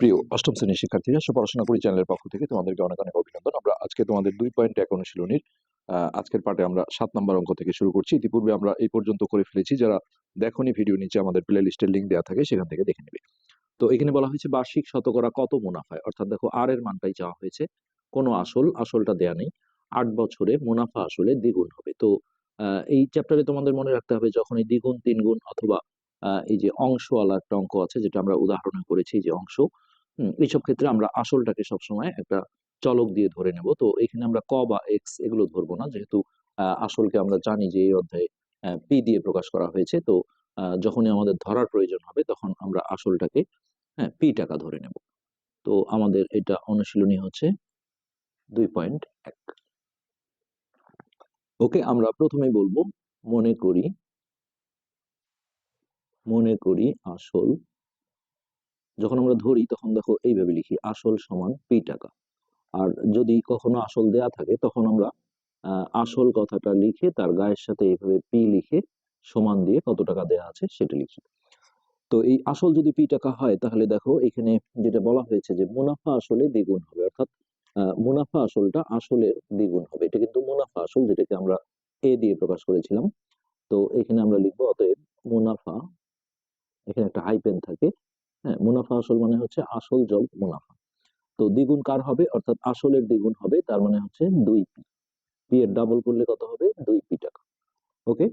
প্রিয় অষ্টম শ্রেণির শিক্ষার্থীরা পড়াশোনা করি চ্যানেলের পক্ষ থেকে তোমাদেরকে অনেক অনেক অভিনন্দন। আমরা আজকে তোমাদের দুই পয়েন্ট এক অনুশীলনীর আজকের পার্টে আমরা সাত নম্বর অঙ্ক থেকে শুরু করছি। ইতিপূর্বে আমরা এই পর্যন্ত করে ফেলেছি। যারা দেখনি ভিডিও নিচে আমাদের প্লে লিস্টের লিঙ্ক দেওয়া থাকে, সেখান থেকে দেখে নেবে। তো এখানে বলা হয়েছে বার্ষিক শতকরা কত মুনাফায়? অর্থাৎ দেখো আর এর মানটাই চাওয়া হয়েছে। কোনো আসল, আসলটা দেয়া নেই। আট বছরে মুনাফা আসলে দ্বিগুণ হবে। তো এই চ্যাপ্টারে তোমাদের মনে রাখতে হবে যখন এই দ্বিগুণ, তিনগুণ অথবা এই যে অংশওয়ালা একটা অঙ্ক আছে, যেটা আমরা উদাহরণ করেছি যে অংশ। এইসব ক্ষেত্রে আমরা আসলটাকে সবসময় একটা চলক দিয়ে ধরে নেব। তো এখানে আমরা ক বা এক্স এগুলো ধরবো না, যেহেতু আসলকে আমরা জানি যে এই অধ্যায়ে পি দিয়ে প্রকাশ করা হয়েছে। তো যখনই আমাদের ধরার প্রয়োজন হবে, তখন আমরা আসলটাকে হ্যাঁ পি টাকা ধরে নেব। তো আমাদের এটা অনুশীলনী হচ্ছে দুই পয়েন্ট এক। ওকে, আমরা প্রথমেই বলব, মনে করি মনে করি আসল। যখন আমরা ধরি, তখন দেখো এইভাবে লিখি, আসল সমান পি টাকা। আর যদি কখনো আসল দেয়া থাকে, তখন আমরা আসল কথাটা লিখে, তার গায়ের সাথে এইভাবে পি লিখে সমান দিয়ে কত টাকা দেয়া আছে সেটা লিখি। তো এই আসল যদি পি টাকা হয়, তাহলে দেখো এখানে যেটা বলা হয়েছে যে মুনাফা আসলে দ্বিগুণ হবে। অর্থাৎ মুনাফা আসলটা আসলে দ্বিগুণ হবে। এটা কিন্তু মুনাফা আসল, যেটাকে আমরা এ দিয়ে প্রকাশ করেছিলাম। তো এখানে আমরা লিখব, অতএব মুনাফা এখানে একটা হাইপেন থাকে। হ্যাঁ মুনাফা আসল মানে হচ্ছে আসল যোগ মুনাফা। তো দ্বিগুণ কার হবে? অর্থাৎ আসলের দ্বিগুণ হবে, তার মানে হচ্ছে দুই পি। পি এর ডাবল করলে কত হবে? দুই পি টাকা। ওকে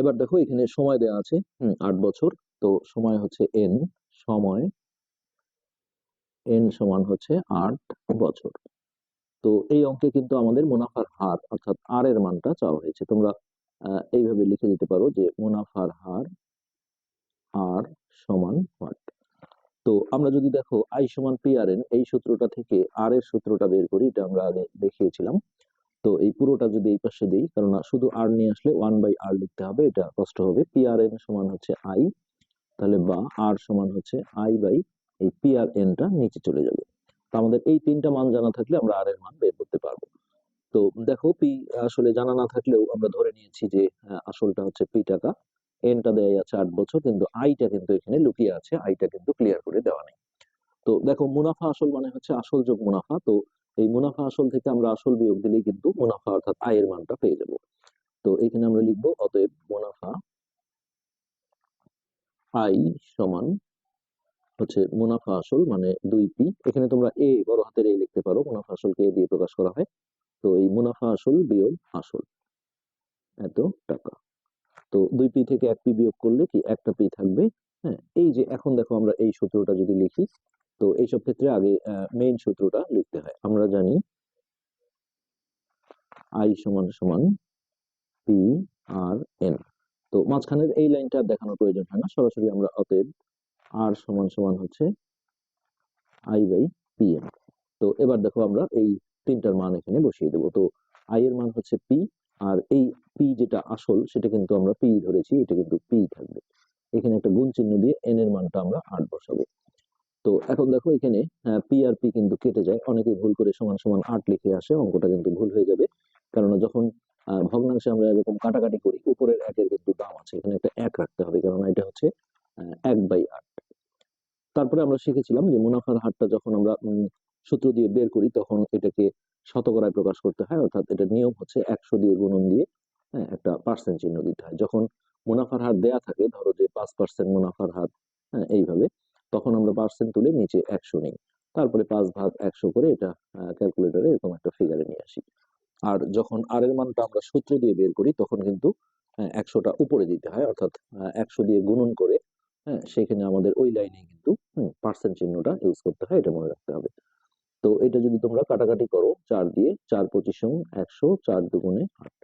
এবার দেখো এখানে সময় দেওয়া আছে আট বছর। তো সময় হচ্ছে এন সময় এন সমান হচ্ছে আট বছর। তো এই অঙ্কে কিন্তু আমাদের মুনাফার হার, অর্থাৎ আর এর মানটা চাওয়া হয়েছে। তোমরা এইভাবে লিখে দিতে পারো যে মুনাফার হার আর সমান হোয়াট তো আমরা যদি দেখো আই সমান পি আর এন এই সূত্রটা থেকে আর এর সূত্রটা বের করি, এটা আমরা আগে দেখিয়েছিলাম। তো এই পুরোটা যদি এই পাশে দিই কারণ শুধু আর নিয়ে আসলে ওয়ান বাই আর লিখতে হবে, এটা কষ্ট হবে। পি আর এন সমান হচ্ছে আই তাহলে বা আর সমান হচ্ছে আই বাই এই পি আর এনটা নিচে চলে যাবে। তো আমাদের এই তিনটা মান জানা থাকলে আমরা আর এর মান বের করতে পারব। তো দেখো পি আসলে জানা না থাকলেও আমরা ধরে নিয়েছি যে আসলটা হচ্ছে পি টাকা। এনটা দেয়া আছে আট বছর, কিন্তু আইটা কিন্তু এখানে লুকিয়ে আছে আইটা কিন্তু ক্লিয়ার করে দেওয়া নেই। তো দেখো, মুনাফা আসল মানে হচ্ছে আসল যোগ মুনাফা। তো এই মুনাফা আসল থেকে আমরা আসল বিয়োগ দিলেই কিন্তু মুনাফা অর্থাৎ আয়ের মানটা পেয়ে যাব। তো এখানে আমরা লিখব, অতএব মুনাফা আই সমান হচ্ছে মুনাফা আসল মানে দুই পি এখানে তোমরা এ বড় হাতের এই লিখতে পারো, মুনাফা আসলকে এ দিয়ে প্রকাশ করা হয়। তো এই মুনাফা আসল বিয়োগ আসল। এত টাকা। তো দুই পি থেকে এক পি বিয়োগ করলে কি একটা পি থাকবে? হ্যাঁ এই যে এখন দেখো আমরা এই সূত্রটা যদি লিখি, তো এইসব ক্ষেত্রে আগে মেইন সূত্রটা লিখতে হয়। আমরা জানি আই সমান সমান পি আর এন তো মাঝখানের এই লাইনটা দেখানোর প্রয়োজন হয় না, সরাসরি আমরা অতএব আর সমান সমান হচ্ছে আই বাই পি এন তো এবার দেখো আমরা এই তিনটার মান এখানে বসিয়ে দেবো। তো আই এর মান হচ্ছে পি আর এই পি যেটা আসল, সেটা কিন্তু আমরা পি ধরেছি, এটা কিন্তু পি থাকবে। এখানে একটা গুণ চিহ্ন দিয়ে এন এর মানটা আমরা আট বসাবো। তো এখন দেখো এখানে পি আর পি কিন্তু কেটে যায়। অনেকেই ভুল করে সমান সমান আট লিখে আসে, অঙ্কটা কিন্তু ভুল হয়ে যাবে। কেননা যখন ভগ্নাংশে আমরা এরকম কাটাকাটি করি, উপরের একের কিন্তু দাম আছে। এখানে একটা এক রাখতে হবে, কেননা এটা হচ্ছে এক বাই আট। তারপরে আমরা শিখেছিলাম যে মুনাফার হারটা যখন আমরা সূত্র দিয়ে বের করি, তখন এটাকে শতকরায় প্রকাশ করতে হয় অর্থাৎ এটা নিয়ম হচ্ছে একশো দিয়ে গুণন দিয়ে হ্যাঁ, একটা পার্সেন্ট চিহ্ন দিতে হয়। যখন মুনাফার হার দেয়া থাকে ধরো যে পাঁচ পার্সেন্ট মুনাফার হার হ্যাঁ, এইভাবে তখন আমরা পার্সেন্ট তুলে নিচে একশো নিই। তারপরে পাঁচ ভাগ একশো করে এটা ক্যালকুলেটরে এরকম একটা ফিগারে নিয়ে আসি। আর যখন আর এর মানটা আমরা সূত্র দিয়ে বের করি তখন কিন্তু একশোটা উপরে দিতে হয় অর্থাৎ একশো দিয়ে গুণন করে হ্যাঁ সেখানে আমাদের ওই লাইনে কিন্তু পার্সেন্ট চিহ্নটা ইউজ করতে হয় এটা মনে রাখতে হবে। তো এটা যদি তোমরা কাটাকাটি করো, চার দিয়ে চার পঁচিশ একশো চার দুগুণে আট।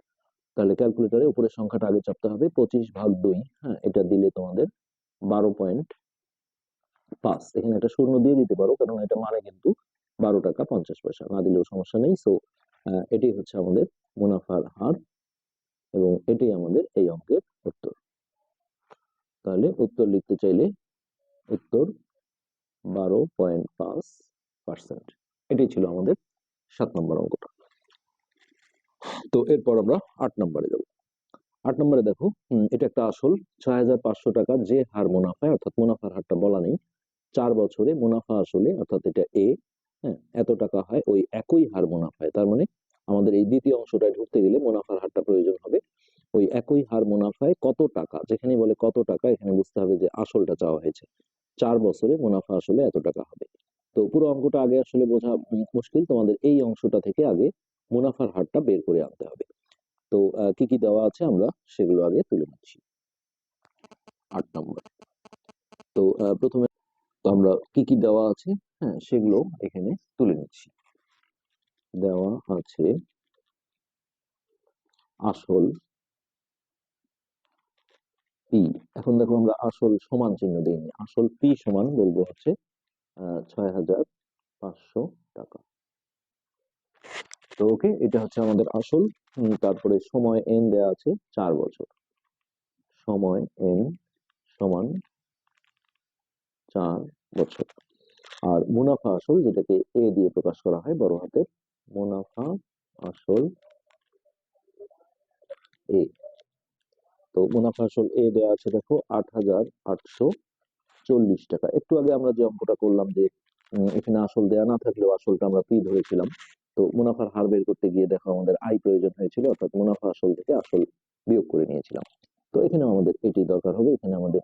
তাহলে ক্যালকুলেটারে উপরের সংখ্যাটা আগে চাপতে হবে, পঁচিশ ভাগ দুই হ্যাঁ এটা দিলে তোমাদের বারো পয়েন্ট পাঁচ। এখানে একটা শূন্য দিয়ে দিতে পারো, কারণ এটা মানে কিন্তু বারো টাকা পঞ্চাশ পয়সা। না দিলেও সমস্যা নেই। সো এটাই হচ্ছে আমাদের মুনাফার হার এবং এটাই আমাদের এই অঙ্কের উত্তর। তাহলে উত্তর লিখতে চাইলে উত্তর বারো পয়েন্ট পাঁচ পার্সেন্ট এটাই ছিল আমাদের সাত নম্বর অঙ্কটা। তো এরপর আমরা আট নম্বরে যাব। আট নম্বরে দেখো এটা একটা আসল, ছয় হাজার পাঁচশো টাকা যে হার মুনাফায় অর্থাৎ মুনাফার হারটা বলা নেই, চার বছরে মুনাফা আসলে, অর্থাৎ এটা এ হ্যাঁ এত টাকা হয় ওই একই হার মুনাফায়। তার মানে আমাদের এই দ্বিতীয় অংশটায় ঢুকতে গেলে মুনাফার হারটা প্রয়োজন হবে ওই একই হার মুনাফায় কত টাকা যেখানে বলে কত টাকা, এখানে বুঝতে হবে যে আসলটা চাওয়া হয়েছে। চার বছরে মুনাফা আসলে এত টাকা হবে। তো পুরো অঙ্কটা আগে আসলে বোঝা মুশকিল। তোমাদের এই অংশটা থেকে আগে মুনাফার হারটা বের করে আনতে হবে। তো কি কি দেওয়া আছে আমরা সেগুলো আগে তুলে নিচ্ছি। আট নম্বর। তো প্রথমে আমরা কি কি দেওয়া আছে? হ্যাঁ সেগুলো এখানে তুলে নিচ্ছি। দেওয়া আছে আসল পি। এখন দেখো আমরা আসল সমান চিহ্ন দিইনি। আসল পি সমান বলব হচ্ছে ছয় হাজার পাঁচশো টাকা। তো ওকে, এটা হচ্ছে আমাদের আসল। তারপরে সময় এন দেয়া আছে চার বছর। সময় এন সমান চার বছর। আর মুনাফা আসল, যেটাকে এ দিয়ে প্রকাশ করা হয় বড় হাতের, মুনাফা আসল এ তো মুনাফা আসল এ দেওয়া আছে, দেখো, আট হাজার আটশো চল্লিশ টাকা। একটু আগে আমরা যে অঙ্কটা করলাম যে এখানে আসল দেয়া না থাকলেও আসলটা আমরা পি ধরেছিলাম। তো মুনাফার হার বের করতে গিয়ে দেখো আমাদের আয় প্রয়োজন হয়েছিল, অর্থাৎ মুনাফা আসল থেকে আসল বিয়োগ করে নিয়েছিলাম। তো এখানে আমাদের এটি দরকার হবে, এখানে আমাদের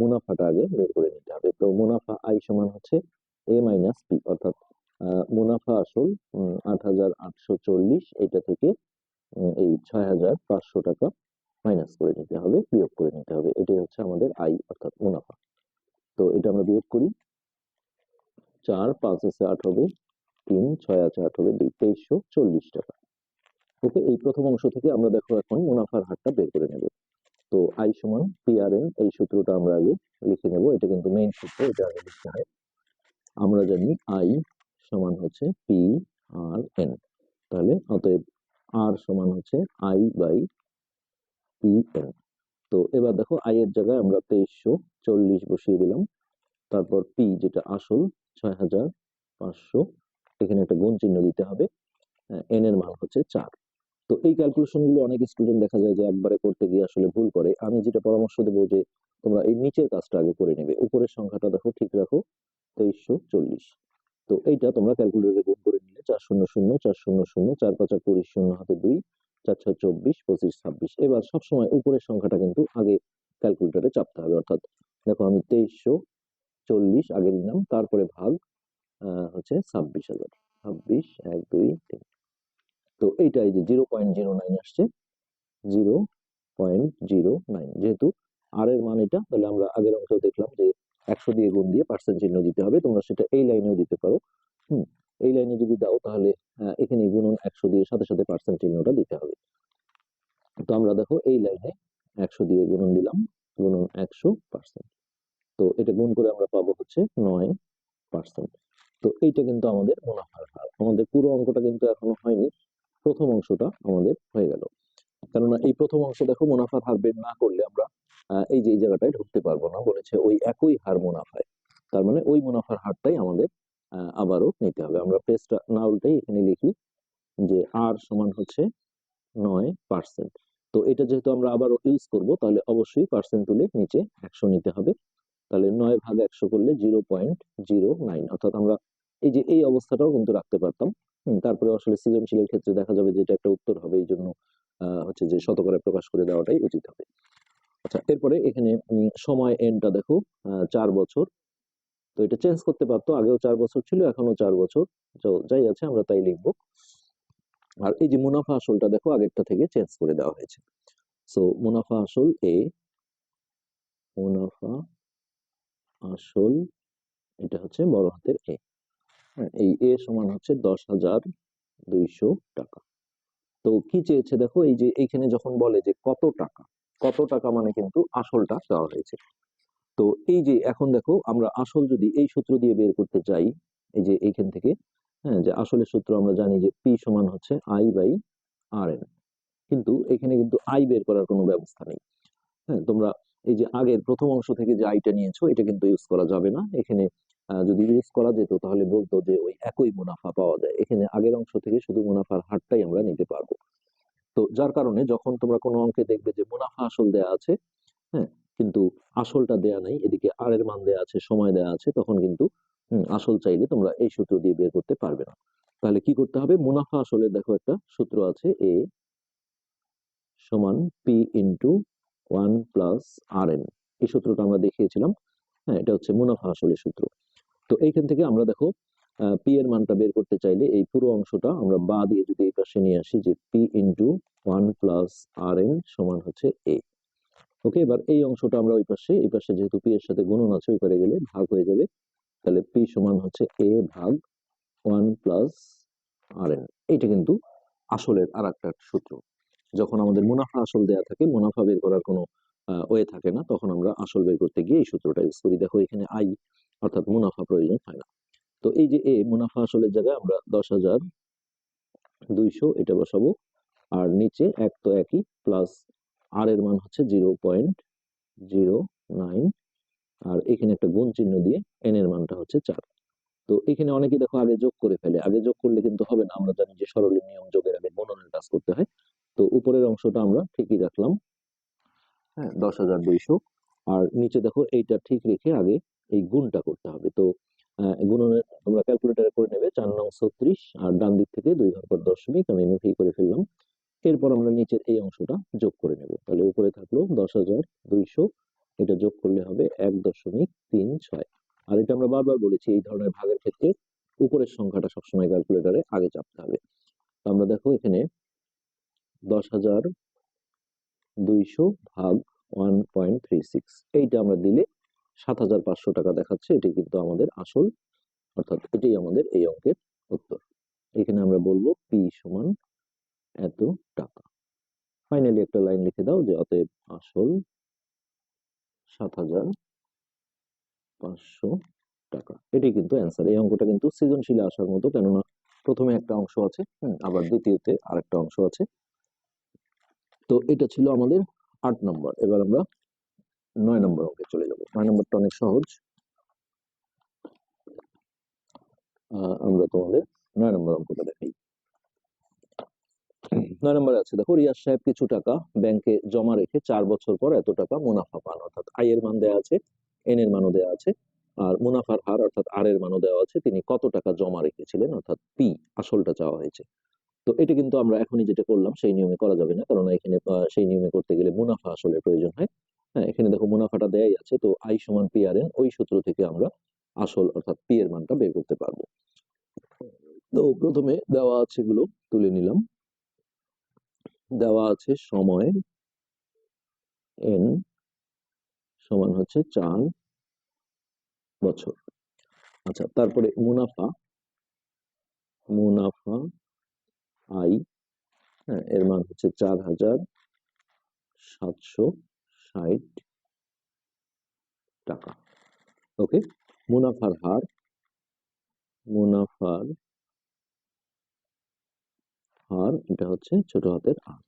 মুনাফাটা আগে বের করে নিতে হবে। তো মুনাফা আই সমান হচ্ছে এ মাইনাস পি অর্থাৎ মুনাফা আসল আট হাজার আটশো চল্লিশ, এটা থেকে এই ছয় হাজার পাঁচশো টাকা মাইনাস করে নিতে হবে, বিয়োগ করে নিতে হবে। এটাই হচ্ছে আমাদের আই অর্থাৎ মুনাফা। তো এটা আমরা বিয়োগ করি। চার, পাঁচ আছে, আট হবে। তিন, ছয় আছে, আট হবে। দুই তেইশশো চল্লিশ টাকা। ওকে, এই প্রথম অংশ থেকে আমরা দেখো এখন মুনাফার হারটা বের করে নেব। তো আই সমান পি আর এন এই সূত্রটা আমরা আগে লিখে নেব। এটা কিন্তু মেইন সূত্র, এটা আগে লিখতে হয়। আমরা জানি আই সমান হচ্ছে পি আর এন তাহলে অতএব আর সমান হচ্ছে আই বাই পি এন তো এবার দেখো আই এর জায়গায় আমরা তেইশশো চল্লিশ বসিয়ে দিলাম। তারপর পি যেটা আসল ছয় হাজার পাঁচশো, এখানে একটা গুণ চিহ্ন দিতে হবে। এন এর মান হচ্ছে চার। তো এই ক্যালকুলেশনগুলো অনেক স্টুডেন্ট দেখা যায় যে একবারে করতে গিয়ে আসলে ভুল করে। আমি যেটা পরামর্শ দেবো যে তোমরা এই নিচের কাজটা আগে করে নেবে। উপরের সংখ্যাটা দেখো, ঠিক রাখো, তেইশশো চল্লিশ। তো এইটা তোমরা ক্যালকুলেটরে গুণ করে নিলে চার শূন্য শূন্য, চার শূন্য শূন্য, চার পাঁচা কুড়ি শূন্য হাতে দুই। চার, ছয়, চব্বিশ, পঁচিশ, ছাব্বিশ, এবার সবসময় উপরের সংখ্যাটা কিন্তু আগে ক্যালকুলেটরে চাপতে হবে। অর্থাৎ দেখো আমি তেইশশো চল্লিশ আগে নিলাম তারপরে ভাগ হচ্ছে ছাব্বিশ হাজার। ছাব্বিশ, এক, দুই, তিন। তো এইটা এই যে জিরো পয়েন্ট জিরো নাইন আসছে জিরো পয়েন্ট জিরো নাইন যেহেতু আর এর মান এটা, তাহলে আমরা আগের অংশ দেখলাম যে একশো দিয়ে গুণ দিয়ে পার্সেন্ট চিহ্ন দিতে হবে, তোমরা সেটা এই লাইনেও দিতে পারো। হুম। এই লাইনে যদি দাও তাহলে এখানে গুণন একশো দিয়ে সাথে সাথে পার্সেন্ট চিহ্নটা দিতে হবে। তো আমরা দেখো এই লাইনে একশো দিয়ে গুণন দিলাম, গুণন একশো পার্সেন্ট তো এটা গুণ করে আমরা পাবো হচ্ছে নয় পার্সেন্ট তো এইটা কিন্তু আমাদের মুনাফার হার। আমাদের পুরো অঙ্কটা কিন্তু এখনও হয়নি। প্রথম অংশটা আমাদের হয়ে গেল। কেননা এই প্রথম অংশ দেখো মুনাফার হার বের না করলে আমরা এই যে এই জায়গাটায় ঢুকতে পারব না, বলেছে ওই একই হার মুনাফায়। তার মানে ওই মুনাফার হারটাই আমাদের আবারও নিতে হবে। আমরা পেজটা না উল্টাই এখানে লিখি যে আর সমান হচ্ছে নয় পার্সেন্ট তো এটা যেহেতু আমরা আবারও ইউজ করব, তাহলে অবশ্যই পার্সেন্ট তুলে নিচে একশো নিতে হবে। তাহলে নয় ভাগ একশো করলে জিরো পয়েন্ট জিরো নাইন অর্থাৎ আমরা এই যে এই অবস্থাটাও কিন্তু রাখতে পারতাম। তারপরে আসলে সৃজনশীলের ক্ষেত্রে দেখা যাবে যে এটা একটা উত্তর হবে, এই জন্য হচ্ছে যে শতকরা প্রকাশ করে দেওয়াটাই উচিত হবে। আচ্ছা এরপরে এখানে সময় এনটা দেখো চার বছর। তো এটা চেঞ্জ করতে পারতো। আগেও চার বছর ছিল এখনও চার বছর। তো যাই আছে, আমরা তাই লিখব। আর এই যে মুনাফা আসলটা দেখো, আগেরটা থেকে চেঞ্জ করে দেওয়া হয়েছে। সো মুনাফা আসল এ মুনাফা আসল, এটা হচ্ছে বড় হাতের এ হ্যাঁ এই এ সমান হচ্ছে দশ হাজার দুইশো টাকা। তো কি চেয়েছে দেখো, এই যে এইখানে যখন বলে যে কত টাকা কত টাকা মানে কিন্তু আসলটা দেওয়া হয়েছে। তো এই যে এখন দেখো আমরা আসল যদি এই সূত্র দিয়ে বের করতে চাই, এই যে এইখান থেকে হ্যাঁ যে আসলের সূত্র আমরা জানি যে পি সমান হচ্ছে আই বাই আর এন কিন্তু এখানে কিন্তু আই বের করার কোনো ব্যবস্থা নেই। হ্যাঁ তোমরা এই যে আগের প্রথম অংশ থেকে যে আইটা নিয়েছো, এটা কিন্তু ইউজ করা যাবে না। এখানে যদি ইউজ করা যেত, তাহলে বলতো যে ওই একই মুনাফা পাওয়া যায়। এখানে আগের অংশ থেকে শুধু মুনাফার হারটাই আমরা নিতে পারব। তো যার কারণে যখন তোমরা কোনো অঙ্কে দেখবে যে মুনাফা আসল দেয়া আছে হ্যাঁ কিন্তু আসলটা দেয়া নাই। এদিকে আর এর মান দেয়া আছে, সময় দেয়া আছে, তখন কিন্তু আসল চাইলে তোমরা এই সূত্র দিয়ে বের করতে পারবে না। তাহলে কি করতে হবে? মুনাফা আসলে দেখো একটা সূত্র আছে এ সমান P into one plus R N এই সূত্রটা আমরা দেখিয়েছিলাম। হ্যাঁ এটা হচ্ছে মুনাফা আসলে সূত্র। তো এইখান থেকে আমরা দেখো পি এর মানটা বের করতে চাইলে এই পুরো অংশটা আমরা বা দিয়ে যদি এই পাশে নিয়ে আসি যে P into one plus R N সমান হচ্ছে এ ওকে এবার এই অংশটা আমরা ওই পাশে, এই পাশে যেহেতু পি এর সাথে গুণন আছে, ওই পারে গেলে ভাগ হয়ে যাবে। তাহলে পি সমান হচ্ছে এ ভাগ ওয়ান প্লাস আর এন এইটা কিন্তু আসলের আর একটা সূত্র। যখন আমাদের মুনাফা আসল দেয়া থাকে, মুনাফা বের করার কোনো ওয়ে থাকে না, তখন আমরা আসল বের করতে গিয়ে এই সূত্রটা ইউজ করি। দেখো, এখানে আই অর্থাৎ মুনাফা প্রয়োজন হয় না। তো এই যে এ মুনাফা আসলের জায়গায় আমরা দশ হাজার দুইশো এটা বসাবো। আর নিচে এক তো একই প্লাস আর এর মান হচ্ছে জিরো পয়েন্ট জিরো নাইন আর এখানে একটা গুণ চিহ্ন দিয়ে এন এর মানটা হচ্ছে চার। তো এখানে অনেকে দেখো আগে যোগ করে ফেলে। আগে যোগ করলে কিন্তু হবে না, আমরা জানি যে সরলের নিয়ম যোগের আগে গুণনের কাজ করতে হয়। তো উপরের অংশটা আমরা ঠিকই রাখলাম। হ্যাঁ দশ হাজার দুইশো। আর নিচে দেখো এইটা ঠিক রেখে আগে এই গুণটা করতে হবে। তো গুণনের তোমরা ক্যালকুলেটারে করে নেবে, চার নং ছত্রিশ, আর ডান দিক থেকে দুই ঘর পর দশমিক আমি মুখেই করে ফেললাম। এরপর আমরা নিচের এই অংশটা যোগ করে নেব। তাহলে উপরে থাকল দশ হাজার দুইশো, এটা যোগ করলে হবে এক দশমিক তিন ছয়। আর এটা আমরা বারবার বলেছি, এই ধরনের ভাগের ক্ষেত্রে উপরের সংখ্যাটা সবসময় ক্যালকুলেটারে আগে চাপতে হবে। আমরা দেখো এখানে দশ হাজার দুইশো ভাগ ওয়ান পয়েন্ট থ্রি সিক্স, এইটা আমরা দিলে সাত হাজার পাঁচশো টাকা দেখাচ্ছে, এটি কিন্তু আমাদের আসল, অর্থাৎ এটাই আমাদের এই অঙ্কের উত্তর। এখানে আমরা বলব পি সমান এত টাকা। ফাইনালি একটা লাইন লিখে দাও যে অতএব আসল সাত হাজার পাঁচশো টাকা। এটাই কিন্তু অ্যান্সার এই অঙ্কটা কিন্তু সৃজনশীলে আসার মতো, কেননা প্রথমে একটা অংশ আছে আবার দ্বিতীয়তে আরেকটা অংশ আছে। তো এটা ছিল আমাদের আট নম্বর। এবার আমরা নয় নম্বর অঙ্কে চলে যাব। নয় নম্বরটা অনেক সহজ। আমরা তোমাদের নয় নম্বর অঙ্কটা দেখাই। নয় নম্বরে আছে, দেখো, রিয়াজ সাহেব কিছু টাকা ব্যাংকে জমা রেখে চার বছর পর এত টাকা মুনাফা পান। অর্থাৎ আই এর মান দেওয়া আছে, এন এর মানও দেওয়া আছে, আর মুনাফার হার অর্থাৎ আর এর মানও দেওয়া আছে, তিনি কত টাকা জমা রেখেছিলেন, অর্থাৎ পি আসলটা চাওয়া হয়েছে। তো এটা কিন্তু আমরা এখনই যেটা করলাম, সেই নিয়মে করা যাবে না কারণ এখানে সেই নিয়মে করতে গেলে মুনাফা আসলে প্রয়োজন হয়। হ্যাঁ এখানে দেখো, মুনাফাটা দেয়াই আছে, তো আই সমান পি আর এন, ওই সূত্র থেকে আমরা আসল অর্থাৎ পি এর মানটা বের করতে পারব। তো প্রথমে দেওয়া আছে এগুলো, তুলে নিলাম। দেওয়া আছে সময় এন সমান হচ্ছে চার বছর। আচ্ছা তারপরে মুনাফা মুনাফা আই হ্যাঁ এর মান হচ্ছে চার হাজার সাতশো ষাট টাকা। ওকে মুনাফার হার, মুনাফার হার, এটা হচ্ছে ছোট হাতের আর।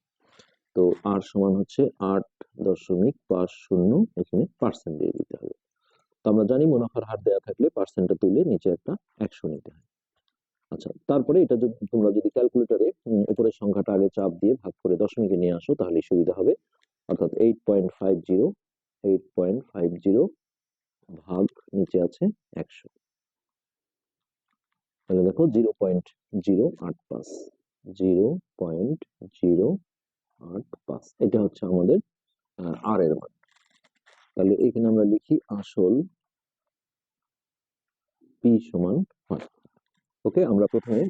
তো আর সমান হচ্ছে আট দশমিক পাঁচ শূন্য এখানে পার্সেন্ট দিয়ে দিতে হবে। তো আমরা জানি মুনাফার হার দেওয়া থাকলে পার্সেন্টটা তুলে নিচে একটা একশো নিতে হয়। আচ্ছা তারপরে এটা যদি তোমরা যদি ক্যালকুলেটরে উপরের সংখ্যাটা আগে চাপ দিয়ে ভাগ করে দশমিকে নিয়ে আসো, তাহলে সুবিধা হবে। অর্থাৎ eight point five zero eight point five zero ভাগ নিচে আছে একশো। তাহলে দেখো জিরো পয়েন্ট জিরো আট পাঁচ। জিরো পয়েন্ট জিরো আট পাঁচ। এটা হচ্ছে আমাদের আর এর মান। তাহলে এখানে আমরা লিখি আসল পি সমান ওকে, আমরা প্রথমে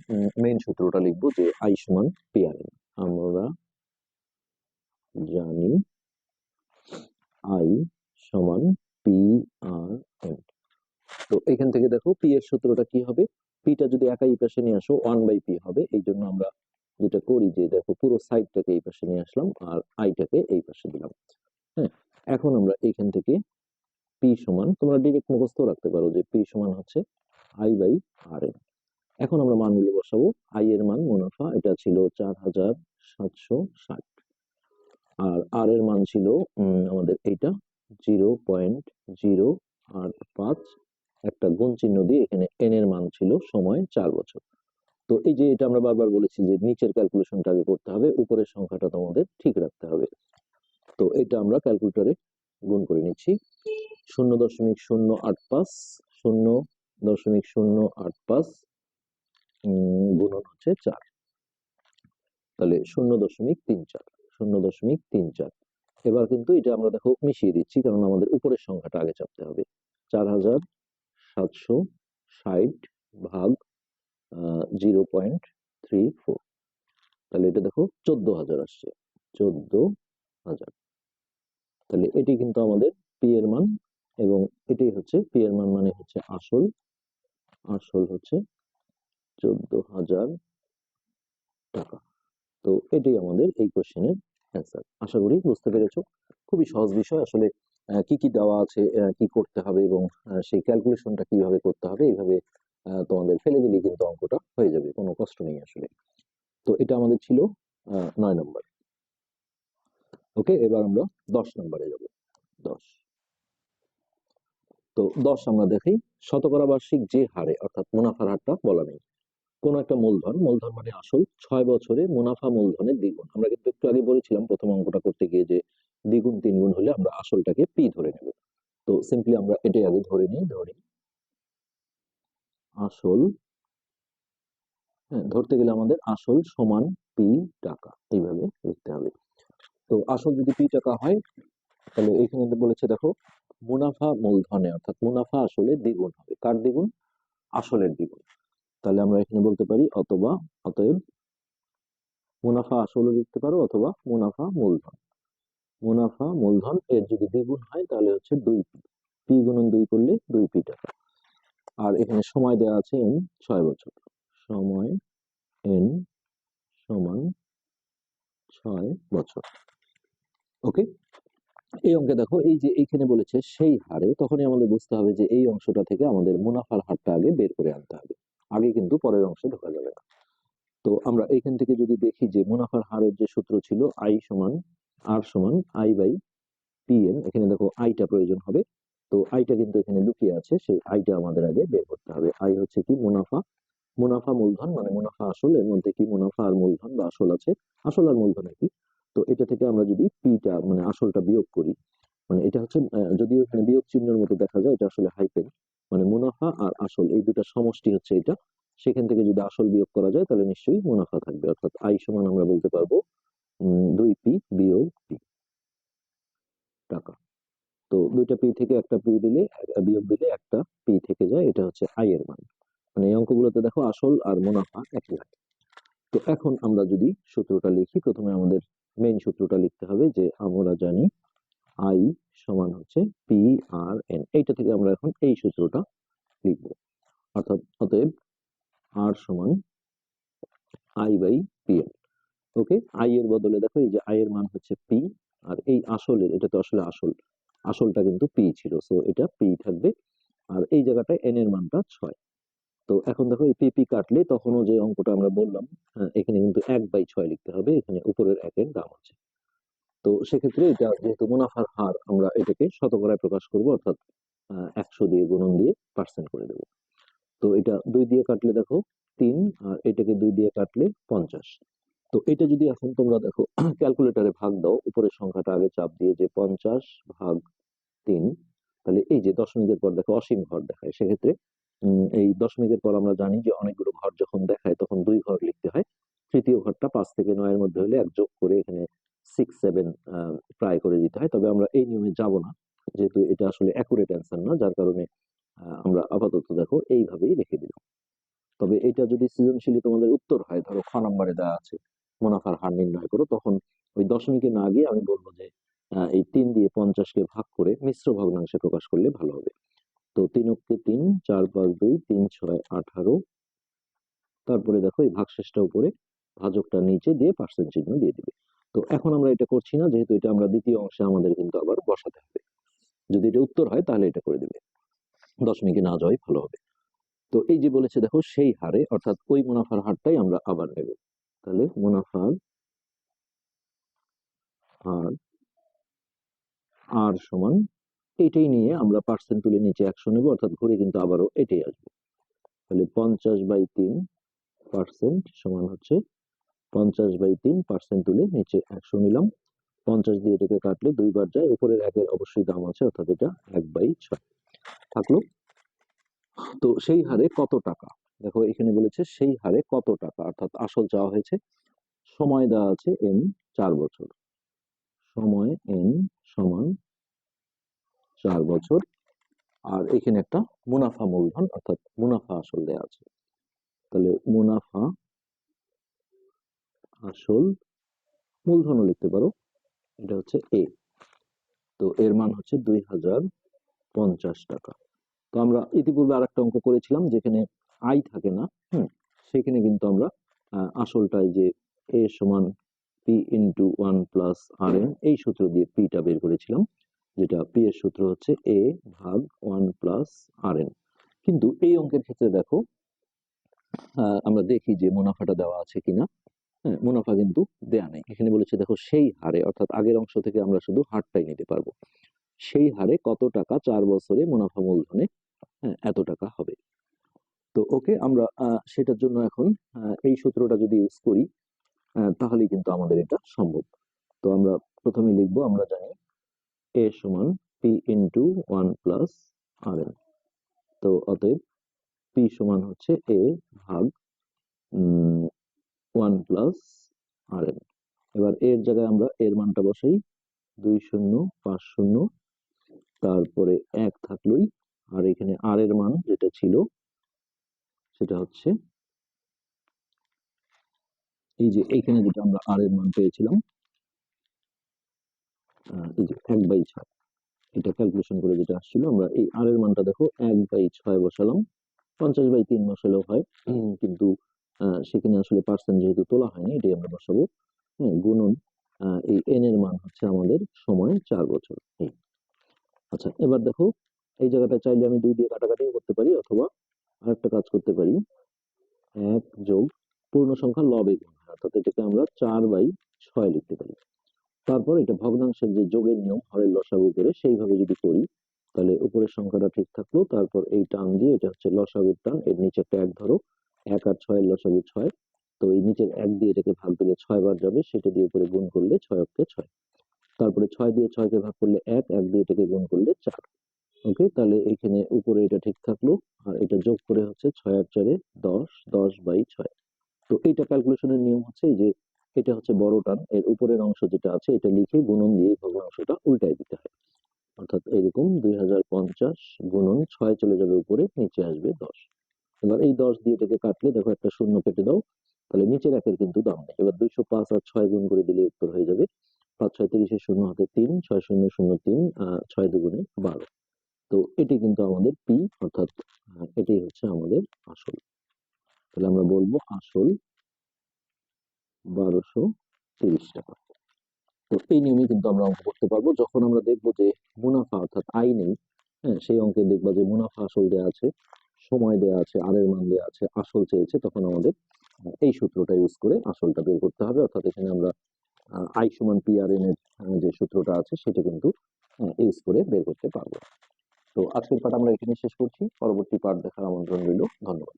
মেইন সূত্রটা লিখব যে আই সমান পি আর এন আমরা জানি আই সমান পি আর এন তো এখান থেকে দেখো পি এর সূত্রটা কি হবে? পিটা যদি একাই এই পাশে নিয়ে আসো ওয়ান বাই পি হবে। এই জন্য আমরা যেটা করি যে, দেখো পুরো সাইডটাকে এই পাশে নিয়ে আসলাম আর আইটাকে এই পাশে দিলাম। হ্যাঁ এখন আমরা এখান থেকে পি সমান, তোমরা ডিরেক্ট মুখস্থ রাখতে পারো যে পি সমান হচ্ছে আই বাই আর এন এখন আমরা মানগুলো বসাবো। আই এর মান মুনাফা, এটা ছিল চার হাজার সাতশো ষাট। আর আর এর মান ছিল আমাদের এইটা জিরো পয়েন্ট জিরো গুণ চিহ্ন দিয়ে এখানে এন এর মান ছিল সময় চার বছর। তো এই যে এটা আমরা বারবার বলেছি যে নিচের ক্যালকুলেশনটা আগে করতে হবে, উপরের সংখ্যাটা তোমাদের ঠিক রাখতে হবে। তো এটা আমরা ক্যালকুলেটরে গুণ করে নিচ্ছি। শূন্য দশমিক শূন্য আট পাঁচ, শূন্য দশমিক শূন্য আট পাঁচ গুণন হচ্ছে চার। তাহলে শূন্য দশমিক তিন চার, শূন্য দশমিক তিন চার। এবার কিন্তু এটা আমরা দেখো মিশিয়ে দিচ্ছি, কারণ আমাদের উপরের সংখ্যাটা আগে চাপতে হবে। চার হাজার সাতশো ষাট ভাগ জিরো পয়েন্ট থ্রি ফোর। তাহলে এটা দেখো চোদ্দ হাজার আসছে, চোদ্দ হাজার। তাহলে এটি কিন্তু আমাদের পি এর মান এবং এটাই হচ্ছে, পি এর মান মানে হচ্ছে আসল আসল হচ্ছে চোদ্দ হাজার টাকা। তো এটাই আমাদের এই কোশ্চেনের অ্যান্সার আশা করি বুঝতে পেরেছ। খুবই সহজ বিষয়, আসলে কি কি দেওয়া আছে কি করতে হবে এবং সেই ক্যালকুলেশনটা কীভাবে করতে হবে, এইভাবে তোমাদের ফেলে দিলে কিন্তু অঙ্কটা হয়ে যাবে, কোনো কষ্ট নেই আসলে। তো এটা আমাদের ছিল নয় নম্বর। ওকে এবার আমরা দশ নম্বরে যাব। দশ। তো দশ আমরা দেখি, শতকরা বার্ষিক যে হারে, অর্থাৎ মুনাফার হারটা বলা নেই। কোন একটা মূলধন মূলধন মানে আসল ছয় বছরে মুনাফা মূলধনের দ্বিগুণ। আমরা কিন্তু একটু আগে বলেছিলাম প্রথম অঙ্কটা করতে গিয়ে যে দ্বিগুণ, তিনগুণ হলে আমরা আসলটাকে পি ধরে নেব। তো সিম্পলি আমরা এটাই আগে ধরে নিই, ধরি আসল হ্যাঁ ধরতে গেলে আমাদের আসল সমান পি টাকা, এইভাবে লিখতে হবে। তো আসল যদি পি টাকা হয়, তাহলে এখানে বলেছে দেখো, মুনাফা মূলধনে অর্থাৎ মুনাফা আসলে দ্বিগুণ হবে। কার দ্বিগুণ? আসলের দ্বিগুণ। তাহলে আমরা এখানে বলতে পারি অথবা, অতএব মুনাফা আসলে লিখতে পারো অথবা মুনাফা মূলধন। মুনাফা মূলধন এর যদি দ্বিগুণ হয় তাহলে হচ্ছে দুই পি। পি গুণন দুই করলে দুই পি টাকা। আর এখানে সময় দেওয়া আছে এন ছয় বছর। সময় এন সমান ছয় বছর। ওকে এই অঙ্কে দেখো, এই যে এইখানে বলেছে সেই হারে তখনই আমাদের বুঝতে হবে যে এই অংশটা থেকে আমাদের মুনাফার হারটা আগে বের করে আনতে হবে। আগে কিন্তু পরের অংশে ঢোকা যাবে না। তো আমরা এইখান থেকে যদি দেখি যে মুনাফার হারের যে সূত্র ছিল, আই সমান আর সমান আই বাই পি এন এখানে দেখো আইটা প্রয়োজন হবে। তো আইটা কিন্তু এখানে লুকিয়ে আছে, সেই আইটা আমাদের আগে বের করতে হবে। আই হচ্ছে কি মুনাফা। মুনাফা মূলধন মানে মুনাফা আসল, এর মধ্যে কি মুনাফা আর মূলধন বা আসল আছে? আসল আর মূলধন কি তো এটা থেকে আমরা যদি পিটা মানে আসলটা বিয়োগ করি মানে এটা হচ্ছে যদিও এখানে বিয়োগ চিহ্নের মতো দেখা যায়, এটা আসলে হাইপেন মানে মুনাফা আর আসল, এই দুটা সমষ্টি হচ্ছে এটা। সেখান থেকে যদি আসল বিয়োগ করা যায়, তাহলে নিশ্চয়ই মুনাফা থাকবে। অর্থাৎ আই সমান আমরা বলতে পারব দুই পি বিয়োগ পি টাকা। তো দুইটা পি থেকে একটা পি দিলে বিয়োগ দিলে একটা পি থেকে যায়, এটা হচ্ছে আই এর মান। মানে এই অঙ্কগুলোতে দেখো আসল আর মুনাফা একই হয় তো এখন আমরা যদি সূত্রটা লিখি, প্রথমে আমাদের মেইন সূত্রটা লিখতে হবে যে আমরা জানি আই সমান হচ্ছে পি আর এন এইটা থেকে আমরা এখন এই সূত্রটা লিখব। অর্থাৎ অতএব আর সমান I by P N okay? I এর বদলে দেখো এই যে আই এর মান হচ্ছে পি আর এই আসলের এটা তো আসলে আসল। আসলটা কিন্তু পি ছিল সো এটা পি থাকবে। আর এই জায়গাটায় এন এর মানটা ছয়। তো এখন দেখো এই পিপি কাটলে তখনও যে অঙ্কটা আমরা বললাম হ্যাঁ, এখানে কিন্তু এক বাই ছয় লিখতে হবে এখানে উপরের একের দাম আছে। তো সেক্ষেত্রে এটা যেহেতু মুনাফার হার আমরা এটাকে শতকরায় প্রকাশ করব, অর্থাৎ একশো দিয়ে গুণন দিয়ে পার্সেন্ট করে দেব। তো এটা দুই দিয়ে কাটলে দেখো তিন, আর এটাকে দুই দিয়ে কাটলে পঞ্চাশ। তো এটা যদি এখন তোমরা দেখো ক্যালকুলেটরে ভাগ দাও, উপরের সংখ্যাটা আগে চাপ দিয়ে যে পঞ্চাশ ভাগ তিন, তাহলে এই যে দশমিকের পর দেখো অসীম ঘর দেখায়। সেক্ষেত্রে এই দশমিকের পর আমরা জানি যে অনেকগুলো ঘর যখন দেখায়, তখন দুই ঘর লিখতে হয়। তৃতীয় ঘরটা পাঁচ থেকে নয়ের মধ্যে হলে এক যোগ করে এখানে সিক্স সেভেন ট্রাই করে দিতে হয়। তবে আমরা এই নিয়মে যাব না। যেহেতু এটা আসলে অ্যাকুরেট অ্যান্সার না, যার কারণে আমরা আপাতত দেখো এইভাবেই রেখে দিলাম। তবে এটা যদি সৃজনশীল তোমাদের উত্তর হয়, ধরো খ নম্বরে দেওয়া আছে, মুনাফার হার নির্ণয় করো, তখন ওই দশমিকে না গিয়ে আমি বলব যে এই তিন দিয়ে পঞ্চাশকে ভাগ করে মিশ্র ভগ্নাংশে প্রকাশ করলে ভালো হবে। তো তিন অক্ষে তিন, চার পাঁচ দুই, তিন ছয় আঠারো। তারপরে দেখো এই ভাগশেষটা উপরে, ভাজকটা নিচে দিয়ে পার্সেন্ট চিহ্ন দিয়ে দিবে। তো এখন আমরা এটা করছি না, যেহেতু এটা আমরা দ্বিতীয় অংশে আমাদের কিন্তু আবার বসাতে হবে। যদি এটা উত্তর হয়, তাহলে এটা করে দিবে। দশমিকে না যাওয়াই ভালো হবে। তো এই যে বলেছে, দেখো, সেই হারে, অর্থাৎ ওই মুনাফার হারটাই আমরা আবার নেব। তাহলে মুনাফার হার আর সমান এটাই নিয়ে আমরা পার্সেন্ট তুলে নিচে একশো নেব, অর্থাৎ ঘুরে কিন্তু আবারও এটাই আসবে। তাহলে পঞ্চাশ বাই তিন পার্সেন্ট সমান হচ্ছে পঞ্চাশ বাই তিন পার্সেন্ট তুলে নিচে একশো নিলাম। পঞ্চাশ দিয়ে এটাকে কাটলে দুইবার যায়, উপরের একের অবশ্যই দাম আছে, অর্থাৎ এটা এক বাই ছয়। থাকল? তো সেই হারে কত টাকা? দেখো, এখানে বলেছে সেই হারে কত টাকা, অর্থাৎ আসল চাওয়া হয়েছে। সময় দেওয়া আছে এন চার বছর। সময় এন সমান চার বছর। আর এখানে একটা মুনাফা মূলধন, অর্থাৎ মুনাফা আসল দেওয়া আছে। তাহলে মুনাফা আসল মূলধনও লিখতে পারো। এটা হচ্ছে এ তো এর মান হচ্ছে দুই হাজার পঞ্চাশ টাকা। তো আমরা ইতিপূর্বে আর একটা অঙ্ক করেছিলাম যেখানে আই থাকে না হুম সেখানে কিন্তু আমরা আহ, আসলটাই যে এ সমান P into one plus R N এই সূত্র দিয়ে পিটা বের করেছিলাম যেটা পি এর সূত্র হচ্ছে এ ভাগ ওয়ান প্লাস আর এন কিন্তু এই অঙ্কের ক্ষেত্রে দেখো আমরা দেখি যে মুনাফাটা দেওয়া আছে কিনা। হ্যাঁ মুনাফা কিন্তু দেয়া নেই। এখানে বলেছে, দেখো, সেই হারে, অর্থাৎ আগের অংশ থেকে আমরা শুধু হারটাই নিতে পারব। সেই হারে কত টাকা চার বছরে মুনাফা মূলধনে হ্যাঁ এত টাকা হবে? তো ওকে, আমরা সেটার জন্য এখন এই সূত্রটা যদি ইউজ করি তাহলেই কিন্তু আমাদের এটা সম্ভব। তো আমরা প্রথমে লিখব, আমরা জানি এ সমান P into one plus R তো অতএব পি সমান হচ্ছে এ ভাগ ওয়ান প্লাস আর এন। এবার এর জায়গায় আমরা এর মানটা বসাই, দুই শূন্য, পাঁচ শূন্য, তারপরে এক থাকলোই, আর এখানে আর এর মান যেটা ছিল, সেটা হচ্ছে এই যে এইখানে যেটা আমরা আর এর মান পেয়েছিলাম এই যে এক বাই ছয়। এটা ক্যালকুলেশন করে যেটা আসছিল, আমরা এই আর এর মানটা দেখো, এক বাই ছয় বসালাম, পঞ্চাশ বাই তিন বসালেও হয়, কিন্তু সেখানে আসলে পার্সেন্ট যেহেতু তোলা হয়নি, এটাই আমরা বসাবো। হ্যাঁ গুণন এই এন এর মান হচ্ছে আমাদের সময় চার বছর। এই। আচ্ছা এবার দেখো, এই জায়গাটা চাইলে আমি দুই দিয়ে কাটাকাটিও করতে পারি অথবা আরেকটা কাজ করতে পারি। এক যোগ পূর্ণ সংখ্যা লবে গুণ, অর্থাৎ এটাকে আমরা চার বাই ছয় লিখতে পারি। তারপর এটা ভগ্নাংশের যে যোগের নিয়ম, হরের লসাগু করে সেইভাবে যদি করি, তাহলে উপরের সংখ্যাটা ঠিক থাকল। তারপর এই টান দিয়ে, এটা হচ্ছে লসাগুর টান, এর নিচে একটা এক ধরো। এক আর ছয়ের লসাগু ছয়। তো এই নিচের এক দিয়ে এটাকে ভাগ দিলে ছয় বার যাবে, সেটা দিয়ে উপরে গুণ করলে ছয় অক্ষে ছয়। তারপরে ছয় দিয়ে ছয়কে ভাগ করলে এক এক দিয়ে এটাকে গুণ করলে চার। ওকে, তাহলে এখানে উপরে এটা ঠিক থাকল, আর এটা যোগ করে হচ্ছে ছয় আর চারে দশ দশ বাই ছয়। তো এইটা ক্যালকুলেশনের নিয়ম হচ্ছে যে, এটা হচ্ছে বড় টান, এর উপরের অংশ যেটা আছে এটা লিখে গুণন দিয়ে ভগ্নাংশটা উল্টাই দিতে হয়। অর্থাৎ এরকম দুই হাজার পঞ্চাশ গুণন ছয় চলে যাবে উপরে, নিচে আসবে দশ। এবার এই দশ দিয়ে এটাকে কাটলে দেখো একটা শূন্য কেটে দাও, তাহলে নিচের একের কিন্তু দাম নেই। এবার দুইশো পাঁচ আর ছয় গুণ করে দিলে উত্তর হয়ে যাবে। পাঁচ ছয় তিরিশে শূন্য হাতে তিন, ছয় শূন্য শূন্য তিন ছয় দুগুণে বারো। তো এটি কিন্তু আমাদের পি অর্থাৎ এটাই হচ্ছে আমাদের আসল। তাহলে আমরা বলব আসল বারোশো তিরিশ টাকা। তো এই নিয়মে কিন্তু আমরা অঙ্ক করতে পারব। যখন আমরা দেখব যে মুনাফা, অর্থাৎ আয় নেই হ্যাঁ সেই অঙ্কে দেখবা যে মুনাফা আসল দেওয়া আছে। সময় দেওয়া আছে, আরের মান দেওয়া আছে, আসল চেয়েছে, তখন আমাদের এই সূত্রটা ইউজ করে আসলটা বের করতে হবে। অর্থাৎ এখানে আমরা আই সমান পি আর এন এর যে সূত্রটা আছে, সেটা কিন্তু ইউজ করে বের করতে পারব। তো আজকের পাঠ আমরা এখানে শেষ করছি। পরবর্তী পাঠ দেখার আমন্ত্রণ রইল। ধন্যবাদ।